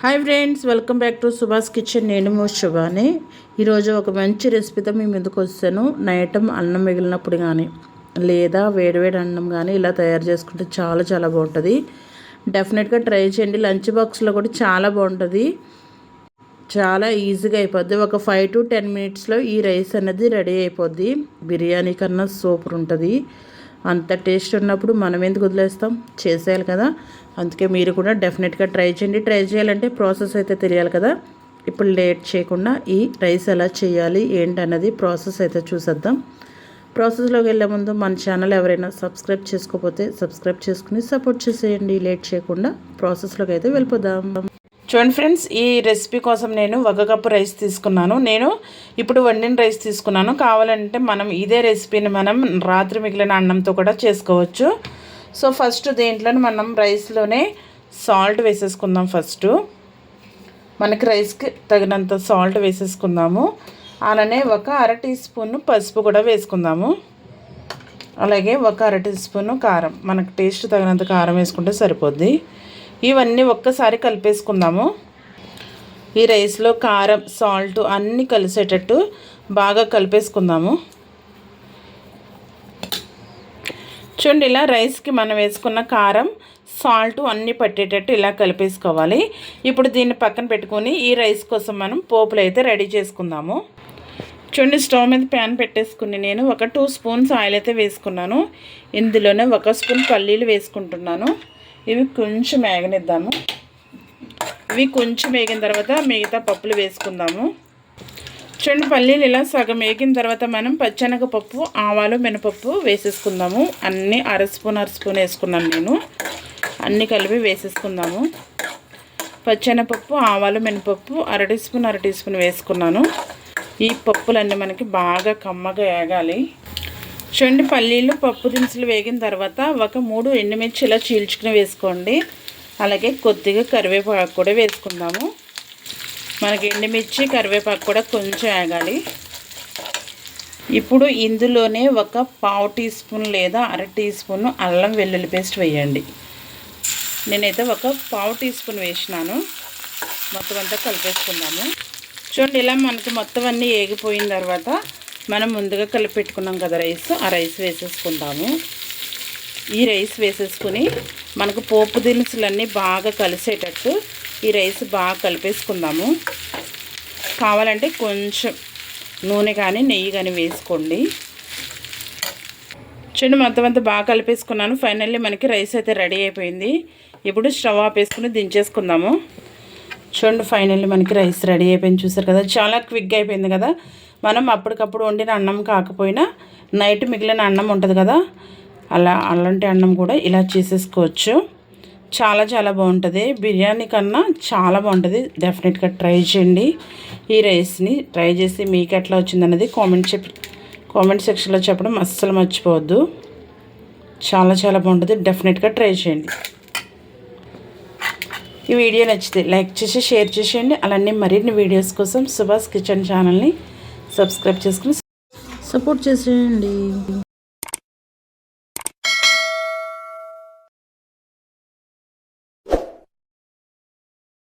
Hi friends welcome back to Subhash kitchen నేను మో శుభాని. ఈరోజు ఒక మంచి రెసిపీతో మీ ముందుకు వస్తాను. నైటం అన్నం మిగిలినప్పుడు కానీ లేదా వేడివేడి అన్నం కానీ ఇలా తయారు చేసుకుంటే చాలా చాలా బాగుంటుంది. డెఫినెట్గా ట్రై చేయండి. లంచ్ బాక్స్లో కూడా చాలా బాగుంటుంది. చాలా ఈజీగా అయిపోద్ది. ఒక ఫైవ్ టు టెన్ మినిట్స్లో ఈ రైస్ అనేది రెడీ అయిపోద్ది. బిర్యానీ కన్నా సూపర్ ఉంటుంది. అంత టేస్ట్ ఉన్నప్పుడు మనం ఎందుకు వదిలేస్తాం? చేసేయాలి కదా. అందుకే మీరు కూడా డెఫినెట్గా ట్రై చేయండి. ట్రై చేయాలంటే ప్రాసెస్ అయితే తెలియాలి కదా. ఇప్పుడు లేట్ చేయకుండా ఈ రైస్ ఎలా చేయాలి ఏంటన్నది ప్రాసెస్ అయితే చూసేద్దాం. ప్రాసెస్లోకి వెళ్ళే ముందు మన ఛానల్ ఎవరైనా సబ్స్క్రైబ్ చేసుకోకపోతే సబ్స్క్రైబ్ చేసుకుని సపోర్ట్ చేసేయండి. లేట్ చేయకుండా ప్రాసెస్లోకి అయితే వెళ్ళిపోదాం. చూడండి ఫ్రెండ్స్ ఈ రెసిపీ కోసం నేను ఒక కప్పు రైస్ తీసుకున్నాను. నేను ఇప్పుడు వండిన రైస్ తీసుకున్నాను. కావాలంటే మనం ఇదే రెసిపీని మనం రాత్రి మిగిలిన అన్నంతో కూడా చేసుకోవచ్చు. సో ఫస్ట్ దేంట్లో మనం రైస్లోనే సాల్ట్ వేసేసుకుందాం ఫస్ట్ మనకి రైస్కి తగినంత సాల్ట్ వేసేసుకుందాము. అలానే ఒక అర టీ స్పూన్ పసుపు కూడా వేసుకుందాము. అలాగే ఒక అర టీ స్పూన్ కారం. మనకు టేస్ట్ తగినంత కారం వేసుకుంటే సరిపోద్ది. ఇవన్నీ ఒక్కసారి కలిపేసుకుందాము. ఈ రైస్లో కారం సాల్ట్ అన్నీ కలిసేటట్టు బాగా కలిపేసుకుందాము. చూడండి ఇలా రైస్కి మనం వేసుకున్న కారం సాల్ట్ అన్నీ పట్టేటట్టు ఇలా కలిపేసుకోవాలి. ఇప్పుడు దీన్ని పక్కన పెట్టుకొని ఈ రైస్ కోసం మనం పోపులు అయితే రెడీ చేసుకుందాము. చూడండి స్టవ్ మీద ప్యాన్ పెట్టేసుకుని నేను ఒక టూ స్పూన్స్ ఆయిల్ అయితే వేసుకున్నాను. ఇందులోనే ఒక స్పూన్ పల్లీలు వేసుకుంటున్నాను. ఇవి కొంచెం వేగనిద్దాము ఇవి కొంచెం వేగిన తర్వాత మిగతా పప్పులు వేసుకుందాము. చూడండి పల్లీలు ఇలా సగం వేగిన తర్వాత మనం పచ్చనగపప్పు ఆవాలు మినపప్పు వేసేసుకుందాము. అన్నీ అర స్పూన్ అర స్పూన్ వేసుకున్నాను నేను. అన్నీ కలిపి వేసేసుకుందాము. పచ్చనపప్పు ఆవాలు మినపప్పు అర టీ స్పూన్ అర టీ స్పూన్ వేసుకున్నాను. ఈ పప్పులన్నీ మనకి బాగా కమ్మగా వేగాలి చూడండి పల్లీలు పప్పు దినుసులు వేగిన తర్వాత ఒక మూడు ఎండుమిర్చి ఇలా చీల్చుకుని వేసుకోండి. అలాగే కొద్దిగా కరివేపాకు కూడా వేసుకుందాము. మనకి ఎండుమిర్చి కరివేపాకు కూడా కొంచెం వేగాలి. ఇప్పుడు ఇందులోనే ఒక పావు టీ స్పూన్ లేదా అర టీ స్పూన్ అల్లం వెల్లుల్లి పేస్ట్ వేయండి. నేనైతే ఒక పావు టీ స్పూన్ వేసినాను. మొత్తం అంతా కలిపేసుకుందాము. చూడండి ఇలా మనకి మొత్తం అన్నీ ఏగిపోయిన తర్వాత మనం ముందుగా కలిపెట్టుకున్నాం కదా రైస్ ఆ రైస్ వేసేసుకుందాము. ఈ రైస్ వేసేసుకుని మనకు పోపు దినుసులన్నీ బాగా కలిసేటట్టు ఈ రైస్ బాగా కలిపేసుకుందాము. కావాలంటే కొంచెం నూనె కానీ నెయ్యి కానీ వేసుకోండి. చూడండి మొత్తం అంతా బాగా కలిపేసుకున్నాను. ఫైనల్లీ మనకి రైస్ అయితే రెడీ అయిపోయింది. ఇప్పుడు స్టవ్ ఆపేసుకుని దించేసుకుందాము. చూడండి ఫైనల్లీ మనకి రైస్ రెడీ అయిపోయింది. చూసారు కదా చాలా క్విక్గా అయిపోయింది కదా. మనం అప్పటికప్పుడు వండిన అన్నం కాకపోయినా నైట్ మిగిలిన అన్నం ఉంటుంది కదా. అలా అలాంటి అన్నం కూడా ఇలా చేసేసుకోవచ్చు. చాలా చాలా బాగుంటుంది. బిర్యానీ కన్నా చాలా బాగుంటుంది. డెఫినెట్గా ట్రై చేయండి. ఈ రైస్ని ట్రై చేసి మీకు ఎట్లా వచ్చిందన్నది కామెంట్ చెప్ కామెంట్ సెక్షన్లో చెప్పడం అస్సలు మర్చిపోవద్దు. చాలా చాలా బాగుంటుంది. డెఫినెట్గా ట్రై చేయండి. ఈ వీడియో నచ్చితే లైక్ చేసి షేర్ చేసేయండి. అలానే మరిన్ని వీడియోస్ కోసం సుభాష్ కిచెన్ ఛానల్ని సబ్స్క్రైబ్ చేసుకుని సపోర్ట్ చేసేయండి.